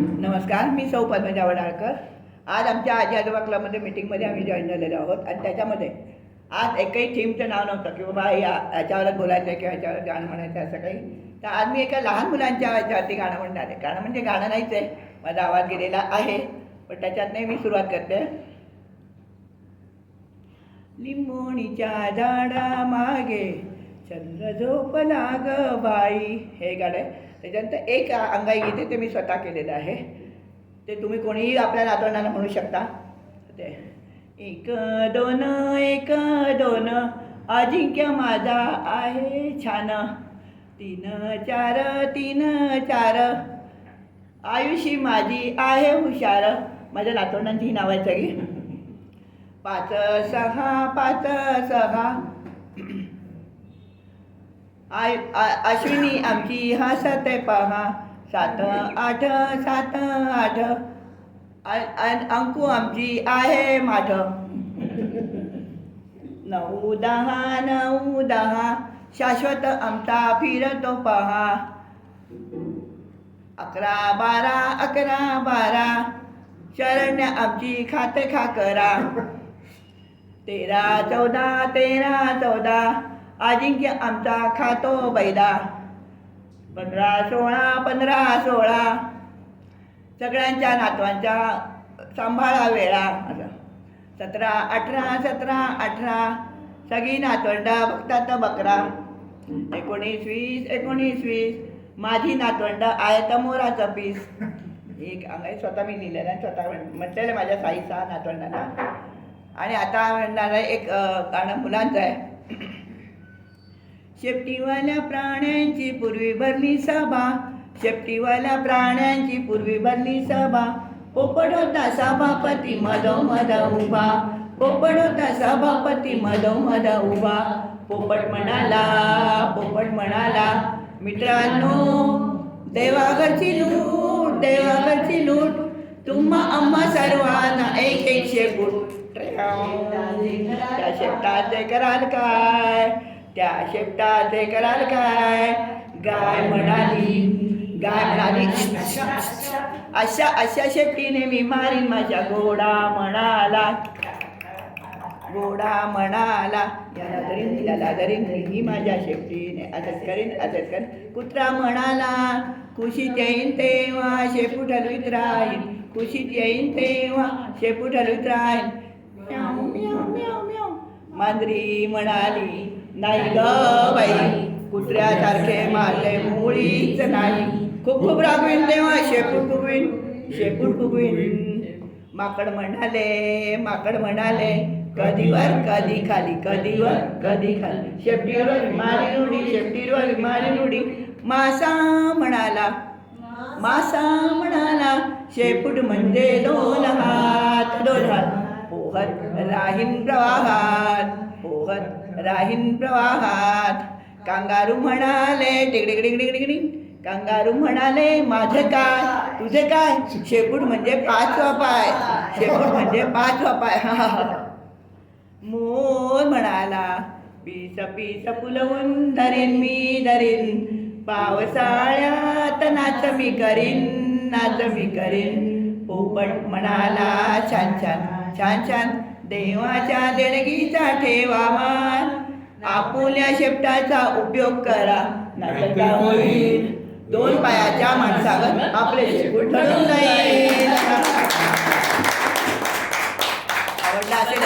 नमस्कार मी सौ पद्मजा वडाळकर. आज आमच्या आजी आजोबा क्लबमध्ये मिटिंगमध्ये आम्ही जॉईन झालेलो आहोत आणि त्याच्यामध्ये आज एकही थीमचं नाव नव्हतं की बाबा या याच्यावरच बोलायचं आहे किंवा याच्यावर गाणं म्हणायचं असं काही. तर आज मी एका लहान मुलांच्या याच्यावरती गाणं म्हणणार आहे. गाणं म्हणजे गाणं नाहीच आहे. माझा आवाज गेलेला आहे. पण त्याच्यात नाही मी सुरुवात करते. लिंबोणीच्या झाडा मागे चंद्र झोपला ग बाई. हे गाणं आहे. त्याच्यानंतर एक अंगाई गीते ते मी स्वतः केलेलं आहे. ते तुम्ही कोणीही आपल्या नातवंडांना म्हणू शकता. ते एक दोन एक दोन अजिंक्य माझा आहे छान. तीन चार तीन चार. आयुषी माझी आहे हुशार. माझ्या नातवंडांची ही नावं आहेत सगळी. पाच सहा पाच सहा. आय आ- अश्विनी आमची हसते पहा. सात आठ सात आठ. अंकू आमची आहे माठ नऊ दहा नऊ दहा. शाश्वत आमचा फिरतो पहा. अकरा बारा अकरा बारा. शरण्य आमची खाते खा करा तेरा चौदा तेरा चौदा. अजिंक्य आमचा खातो बैदा पंधरा सोळा पंधरा सोळा. सगळ्यांच्या नातवांच्या सांभाळा वेळा. असं. सतरा अठरा सतरा अठरा. सगळी नातवंडा बघतात बकरा. एकोणीस वीस एकोणीस वीस माझी नातवंड आयत मोराचं पीस. एक अंगाई स्वतः मी लिहिलेलं आहे स्वतः म्हटलेलं आहे माझ्या साईचा नातवंडांना. आणि आता म्हणणार एक अं, गाणं मुलांचं आहे. शेपटीवाल्या प्राण्यांची पूर्वी भरली सभा शेपटीवाल्या प्राण्यांची पूर्वी भरली सभा पोपट होता सभापती मधो मध उभा. पोपट होता सभापती मधो मध उभा. पोपट म्हणाला पोपट म्हणाला मित्रांनो देवाघरची लूट देवाघरची लूट. तुम्हा आम्हा सर्वांना एक एकशे गुट शेतात शेपटाचे कराल काय? त्या शेपटाचे कराल काय? गाय म्हणाली गाय म्हणाली अशा अशा शेपटीने मी मारीन माझ्या घोडा म्हणाला. घोडा म्हणाला याला करीन याला करीन ही माझ्या शेपटीने. असंच करीन असंच करीन. कुत्रा म्हणाला कुशीत येईन तेव्हा शेपू ठरवीत राहीन कुशीत येईन तेव्हा शेपू ठरवीत राहीन. म्याव, म्याव, म्याव, म्याव. मांजरी म्हणाली नाही ग बाई. कुत्र्यासारखे मारले मुळीच नाही. खूप खूप रागवीन तेव्हा शेपूट फुगवीन शेपूट फुगवीन. माकड म्हणाले माकड म्हणाले कधीवर कधी खाली कधीवर कधी खाली. शेपटीवर मारी उडी शेपटीवर मारी उडी मासा म्हणाला मासा म्हणाला शेपूट म्हणजे दोन हात दोन हात. पोहत राहीन प्रवाहात. सोबत राहीन प्रवाहात. कांगारू म्हणाले टिकडिकडिकडिकडिकडी कांगारू म्हणाले माझं काय? तुझे काय? शेपूट म्हणजे पाचवा पाय शेपूट म्हणजे पाचवा पाय मोर म्हणाला पीस पीस फुलवून धरीन मी धरीन. पावसाळ्यात नाच मी करीन नाच मी करीन. पोपट म्हणाला छान छान छान छान. देवाच्या देणगीचा ठेवा मान. आपुल्या शेपटाचा उपयोग करा नाहीतर होईल? दोन पायाच्या माणसावर आपले शेपूट ठरून जाईल. आवडला असेल